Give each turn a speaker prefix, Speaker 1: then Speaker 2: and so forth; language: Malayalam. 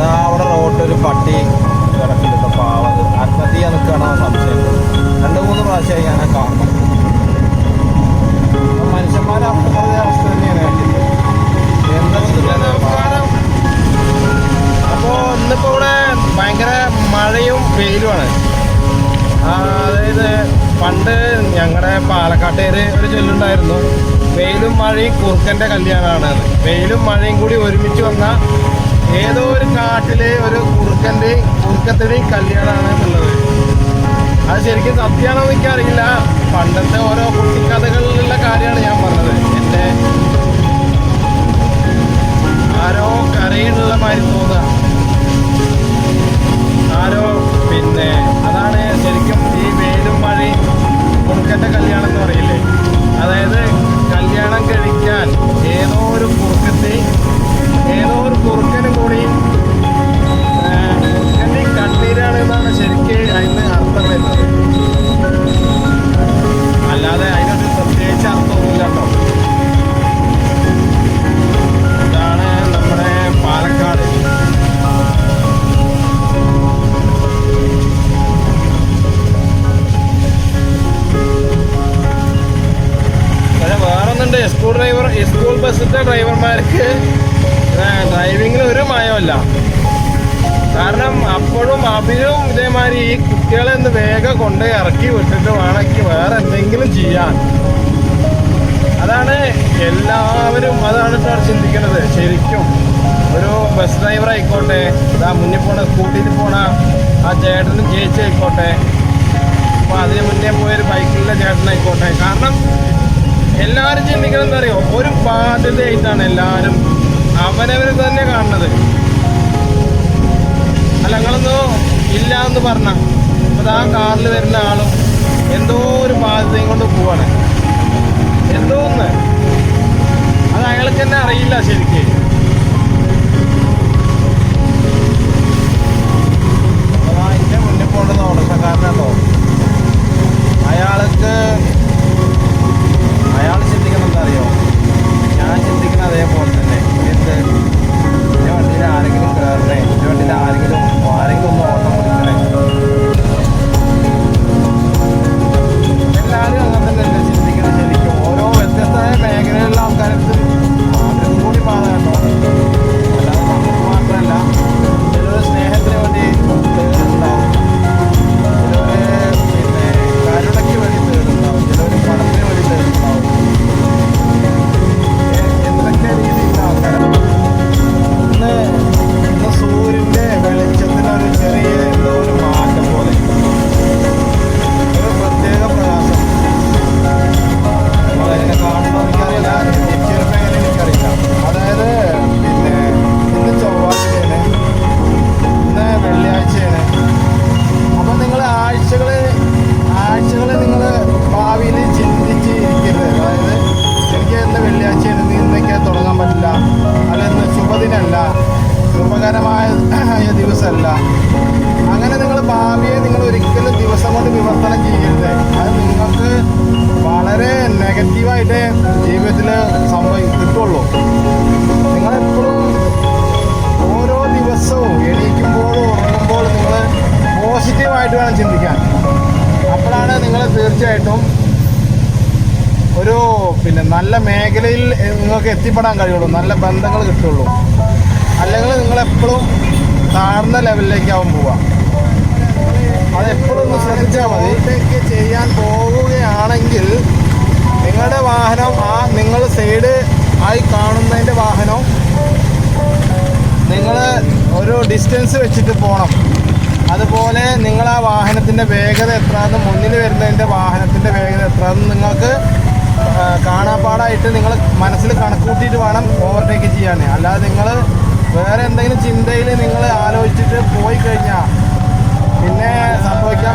Speaker 1: അതാ അവിടെ ഒരു പട്ടി കിടക്കില്ല പാവത് ആത്മഹത്യ നിൽക്കുകയാണോ സംശയം. രണ്ട് മൂന്ന് പ്രാവശ്യമായി ഞാൻ അപ്പൊ മനുഷ്യന്മാരെ അതേ അവസ്ഥ തന്നെയാണ്.
Speaker 2: അപ്പോൾ ഇന്നിപ്പോൾ ഇവിടെ ഭയങ്കര മഴയും വെയിലുമാണ്. അതായത് പണ്ട് ഞങ്ങളുടെ പാലക്കാട്ടേര് ഒരു ചൊല്ലുണ്ടായിരുന്നു. വെയിലും മഴയും കുറുക്കന്റെ കല്യാണമാണ്. വെയിലും മഴയും കൂടി ഒരുമിച്ച് വന്ന ഏതോ ഒരു കാട്ടിലെ ഒരു കുറുക്കന്റെ കുറുക്കത്തിന്റെയും കല്യാണമാണ് എന്നുള്ളത്. അത് ശരിക്കും സത്യമാണോ എനിക്കറിയില്ല. പണ്ടത്തെ ഓരോ കുട്ടിക്കഥകളിലുള്ള കാര്യമാണ് ഞാൻ പറഞ്ഞത്. എന്റെ ആരോ കരയിലുള്ള മാതിരി തോന്നുക. ബസ്സിന്റെ ഡ്രൈവർമാർക്ക് ഡ്രൈവിങ്ങിൽ ഒരു മയമല്ല. കാരണം അപ്പോഴും അവരും ഇതേമാതിരി ഈ കുട്ടികളെ ഒന്ന് വേഗം കൊണ്ട് ഇറക്കി വിട്ടിട്ട് വേണമെങ്കിൽ വേറെ എന്തെങ്കിലും ചെയ്യാൻ. അതാണ് എല്ലാവരും അതാണ് ഇപ്പോൾ ചിന്തിക്കുന്നത്. ശരിക്കും ഒരു ബസ് ഡ്രൈവർ ആയിക്കോട്ടെ ഇതാ മുന്നിൽ പോണ സ്കൂട്ടിയിൽ പോണ ആ ചേട്ടനും ചേച്ചി ആയിക്കോട്ടെ അപ്പോൾ അതിന് മുന്നേ പോയൊരു ബൈക്കിലുള്ള ചേട്ടനായിക്കോട്ടെ. കാരണം എല്ലാവരും ചിന്തിക്കണം അറിയോ? ഒരു ബാധ്യതയായിട്ടാണ് എല്ലാവരും അവനവർ തന്നെ കാണുന്നത്. അല്ല നിങ്ങളൊന്ന് ഇല്ല എന്ന് പറഞ്ഞ അപ്പോൾ ആ കാറിൽ വരുന്ന ആളും എന്തോ ഒരു ബാധ്യതയും കൊണ്ട് പോവാണ്. എന്തോന്ന് അത് അയാൾക്ക് തന്നെ അറിയില്ല ശരിക്ക്.
Speaker 1: ദിവസമല്ല. അങ്ങനെ നിങ്ങൾ ഭാവിയെ നിങ്ങൾ ഒരിക്കലും ദിവസം കൊണ്ട് വിവർത്തനം ചെയ്യരുത്. അത് നിങ്ങൾക്ക് വളരെ നെഗറ്റീവായിട്ട് ജീവിതത്തിൽ സംഭവം കിട്ടുള്ളൂ. നിങ്ങളെപ്പോഴും ഓരോ ദിവസവും എണീക്കുമ്പോഴും ഉറങ്ങുമ്പോഴും നിങ്ങൾ പോസിറ്റീവായിട്ട് വേണം ചിന്തിക്കാൻ. അപ്പോഴാണ് നിങ്ങൾ തീർച്ചയായിട്ടും ഒരു പിന്നെ നല്ല മേഖലയിൽ നിങ്ങൾക്ക് എത്തിപ്പെടാൻ കഴിയുള്ളൂ. നല്ല ബന്ധങ്ങൾ കിട്ടുള്ളൂ. അല്ലെങ്കിൽ നിങ്ങളെപ്പോഴും താഴ്ന്ന ലെവലിലേക്കാവും പോവുക. അതെപ്പോഴും ഒന്ന് ശ്രദ്ധിച്ചാൽ മതി. ചെയ്യാൻ പോവുകയാണെങ്കിൽ നിങ്ങളുടെ വാഹനം ആ നിങ്ങൾ സൈഡ് ആയി കാണുന്നതിന്റെ വാഹനം നിങ്ങൾ ഒരു ഡിസ്റ്റൻസ് വെച്ചിട്ട് പോകണം. അതുപോലെ നിങ്ങൾ ആ വാഹനത്തിന്റെ വേഗത എത്രയെന്ന് മുന്നിൽ വരുന്നതിന്റെ വാഹനത്തിന്റെ വേഗത എത്രയെന്ന് നിങ്ങൾക്ക് കാണാപ്പാടായിട്ട് നിങ്ങൾ മനസ്സിൽ കണക്കൂട്ടിയിട്ട് വേണം ഓവർടേക്ക് ചെയ്യാൻ. അല്ലാതെ നിങ്ങൾ വേറെ എന്തെങ്കിലും ചിന്തയിൽ നിങ്ങൾ ആലോചിച്ചിട്ട് പോയി കഴിഞ്ഞാൽ പിന്നെ സംഭവിക്കാൻ